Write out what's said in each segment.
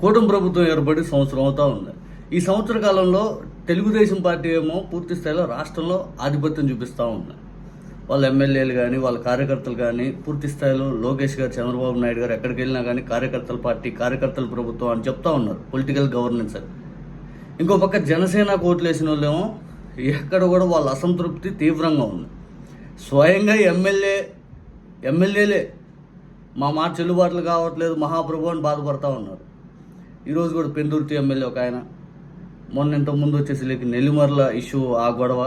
కూటమి ప్రభుత్వం ఏర్పడి సంవత్సరం అవుతా ఉంది. ఈ సంవత్సర కాలంలో తెలుగుదేశం పార్టీ ఏమో పూర్తి స్థాయిలో రాష్ట్రంలో ఆధిపత్యం చూపిస్తూ ఉంది. వాళ్ళ ఎమ్మెల్యేలు కానీ వాళ్ళ కార్యకర్తలు కానీ పూర్తి స్థాయిలో లోకేష్ గారు చంద్రబాబు నాయుడు గారు ఎక్కడికి వెళ్ళినా కానీ కార్యకర్తల పార్టీ కార్యకర్తల ప్రభుత్వం అని చెప్తా ఉన్నారు పొలిటికల్ గవర్నెన్స్ అని. ఇంకో పక్క జనసేన కోట్లేసిన వాళ్ళేమో ఎక్కడ కూడా వాళ్ళ అసంతృప్తి తీవ్రంగా ఉంది. స్వయంగా ఎమ్మెల్యే ఎమ్మెల్యేలే మా మాట చెల్లుబాట్లు కావట్లేదు మహాప్రభు అని బాధపడతా ఉన్నారు. ఈరోజు కూడా పెందుర్తి ఎమ్మెల్యే ఒక ఆయన. మొన్న ఇంత ముందు వచ్చేసి లేక నెల్లిమర్ల ఇష్యూ ఆ గొడవ.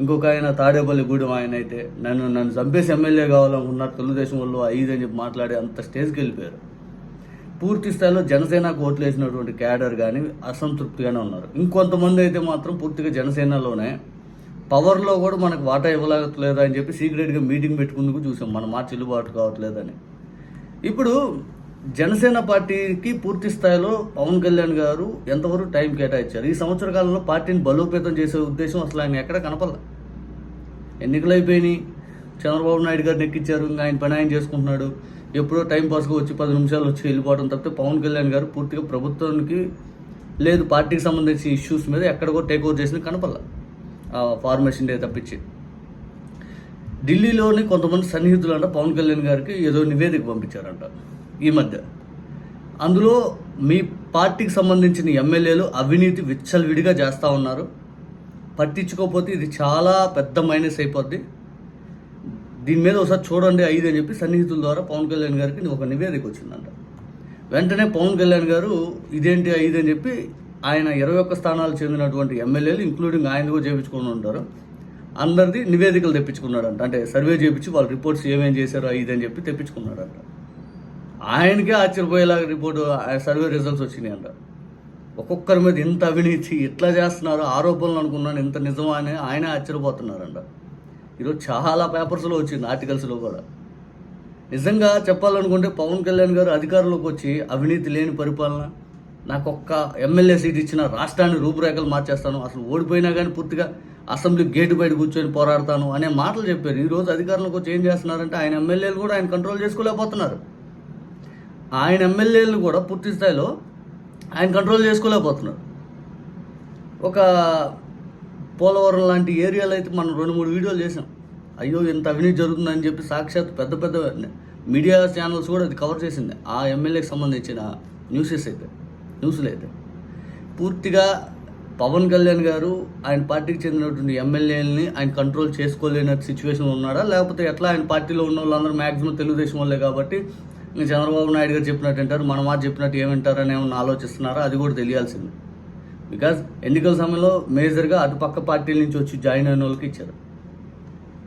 ఇంకొక ఆయన తాడేపల్లి గూడెం ఆయన అయితే నన్ను నన్ను చంపేసి ఎమ్మెల్యే కావాలనుకున్నారు తెలుగుదేశం వాళ్ళు ఐదు అని చెప్పి మాట్లాడి అంత స్టేజ్కి వెళ్ళిపోయారు. పూర్తి స్థాయిలో జనసేనకు ఓట్లు వేసినటువంటి క్యాడర్ కానీ అసంతృప్తిగానే ఉన్నారు. ఇంకొంతమంది అయితే మాత్రం పూర్తిగా జనసేనలోనే. పవర్లో కూడా మనకు వాటా ఇవ్వలేదా అని చెప్పి సీక్రెట్గా మీటింగ్ పెట్టుకుందుకు చూసాం. మన మాట చెల్లుబాటు కావట్లేదని. ఇప్పుడు జనసేన పార్టీకి పూర్తి స్థాయిలో పవన్ కళ్యాణ్ గారు ఎంతవరకు టైం కేటాయించారు? ఈ సంవత్సర కాలంలో పార్టీని బలోపేతం చేసే ఉద్దేశం అసలు ఆయన ఎక్కడ కనపడలే? ఎన్నికలు అయిపోయినాయి. చంద్రబాబు నాయుడు గారిని ఎక్కించారు ఇంకా ఆయన పని ఆయన చేసుకుంటున్నాడు. ఎప్పుడో టైం పాస్గా వచ్చి పది నిమిషాలు వచ్చి వెళ్ళిపోవడం తప్పితే పవన్ కళ్యాణ్ గారు పూర్తిగా ప్రభుత్వానికి లేదు పార్టీకి సంబంధించిన ఇష్యూస్ మీద ఎక్కడ కూడా టేక్ ఓవర్ చేసింది కనపడలే. ఆ ఫార్మేషన్ డే తప్పించి. ఢిల్లీలోని కొంతమంది సన్నిహితులు అంట పవన్ కళ్యాణ్ గారికి ఏదో నివేదిక పంపించారంట. ఈ మధ్య. అందులో మీ పార్టీకి సంబంధించిన ఎమ్మెల్యేలు అవినీతి విచ్చలవిడిగా చేస్తూ ఉన్నారు. పట్టించుకోకపోతే ఇది చాలా పెద్ద మైనస్ అయిపోద్ది. దీని మీద ఒకసారి చూడండి ఐదు అని చెప్పి సన్నిహితుల ద్వారా పవన్ కళ్యాణ్ గారికి ఒక నివేదిక వచ్చిందంట. వెంటనే పవన్ కళ్యాణ్ గారు ఇదేంటి ఐదు అని చెప్పి ఆయన ఇరవై ఒక్క స్థానాలు చెందినటువంటి ఎమ్మెల్యేలు ఇంక్లూడింగ్ ఆయన కూడా చేయించుకుని ఉంటారు. అందరిది నివేదికలు తెప్పించుకున్నాడంట. అంటే సర్వే చేయించి వాళ్ళ రిపోర్ట్స్ ఏమేం చేశారో ఐదు అని చెప్పి తెప్పించుకున్నాడంట. ఆయనకే ఆశ్చర్యపోయేలాగా రిపోర్టు ఆ సర్వే రిజల్ట్స్ వచ్చినాయి అంట. ఒక్కొక్కరి మీద ఇంత అవినీతి ఎట్లా చేస్తున్నారు ఆరోపణలు అనుకున్నాను ఇంత నిజమా అని ఆయన ఆశ్చర్యపోతున్నారంట. ఈరోజు చాలా పేపర్స్లో వచ్చింది ఆర్టికల్స్లో కూడా. నిజంగా చెప్పాలనుకుంటే పవన్ కళ్యాణ్ గారు అధికారంలోకి వచ్చి అవినీతి లేని పరిపాలన నాకు ఒక్క ఎమ్మెల్యే సీట్ ఇచ్చిన రాష్ట్రాన్ని రూపురేఖలు మార్చేస్తాను అసలు ఓడిపోయినా కానీ పూర్తిగా అసెంబ్లీ గేటు బయట కూర్చొని పోరాడతాను అనే మాటలు చెప్పారు. ఈరోజు అధికారంలోకి వచ్చి ఏం చేస్తున్నారంటే ఆయన ఎమ్మెల్యేలు కూడా ఆయన కంట్రోల్ చేసుకోలేకపోతున్నారు. ఆయన ఎమ్మెల్యేలను కూడా పూర్తి స్థాయిలో ఆయన కంట్రోల్ చేసుకోలేకపోతున్నారు. ఒక పోలవరం లాంటి ఏరియాలో అయితే మనం రెండు మూడు వీడియోలు చేసాం అయ్యో ఇంత అవినీతి జరుగుతుందని చెప్పి సాక్షాత్ పెద్ద పెద్ద మీడియా ఛానల్స్ కూడా అది కవర్ చేసింది. ఆ ఎమ్మెల్యేకి సంబంధించిన న్యూసెస్ అయితే న్యూస్లు అయితే. పూర్తిగా పవన్ కళ్యాణ్ గారు ఆయన పార్టీకి చెందినటువంటి ఎమ్మెల్యేలని ఆయన కంట్రోల్ చేసుకోలేని సిచ్యువేషన్ ఉన్నాడా? లేకపోతే ఎట్లా ఆయన పార్టీలో ఉన్న వాళ్ళందరూ మ్యాక్సిమం తెలుగుదేశం వాళ్ళే కాబట్టి చంద్రబాబు నాయుడు గారు చెప్పినట్టు అంటారు మన మాట చెప్పినట్టు ఏమంటారని ఏమన్నా ఆలోచిస్తున్నారో? అది కూడా తెలియాల్సింది. బికాజ్ ఎన్నికల సమయంలో మేజర్గా అటుపక్క పార్టీల నుంచి వచ్చి జాయిన్ అయిన వాళ్ళకి ఇచ్చారు.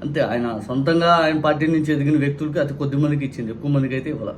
అంతే ఆయన సొంతంగా ఆయన పార్టీ నుంచి ఎదిగిన వ్యక్తులకి అతి కొద్ది మందికి ఇచ్చింది ఎక్కువ మందికి అయితే ఇవ్వాలి.